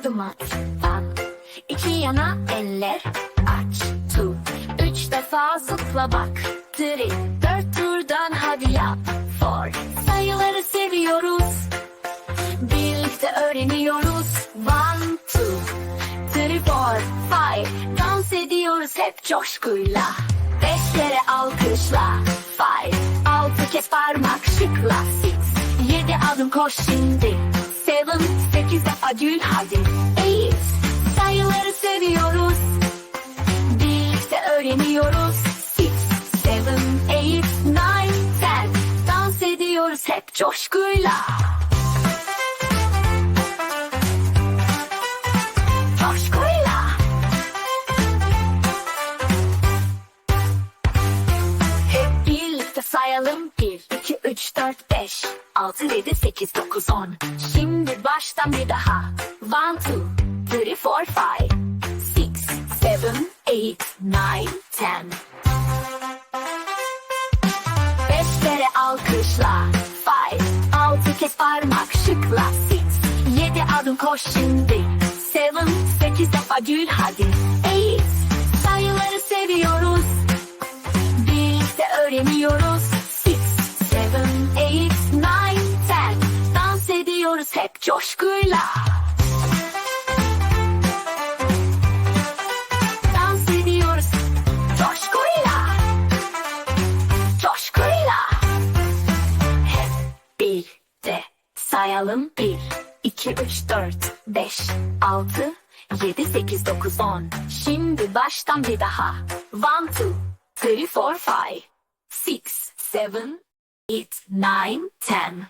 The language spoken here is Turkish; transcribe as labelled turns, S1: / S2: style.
S1: adım at. Bak. İki yana eller aç. Two. Üç defa zıpla bak. Three. Dört turdan hadi yap. Four. Sayıları seviyoruz. Birlikte öğreniyoruz. One, two, three, four, five. Dans ediyoruz hep coşkuyla. Beş kere alkışla. Five. Altı kez parmak şıkla. Six. Yedi adım koş şimdi. Seven. Sekiz defa gül hadi. Birlikte öğreniyoruz. Six, seven, eight, nine, ten. Dans ediyoruz hep coşkuyla. Coşkuyla. Hep birlikte sayalım. Bir, iki, üç, dört, beş, altı, yedi, sekiz, dokuz, on. Şimdi baştan bir daha. One, two, three, four, five, eight, nine, ten. Beş kere alkışla. Five, altı kez parmak şıkla. Six, yedi adım koş şimdi. Seven, sekiz defa gül hadi. Eight, sayıları seviyoruz. Birlikte öğreniyoruz. Six, seven, eight, nine, ten. Dans ediyoruz hep coşkuyla. Sayalım. Bir, iki, üç, dört, beş, altı, yedi, sekiz, dokuz, on. Şimdi baştan bir daha. One, two, three, four, five, six, seven, eight, nine, ten.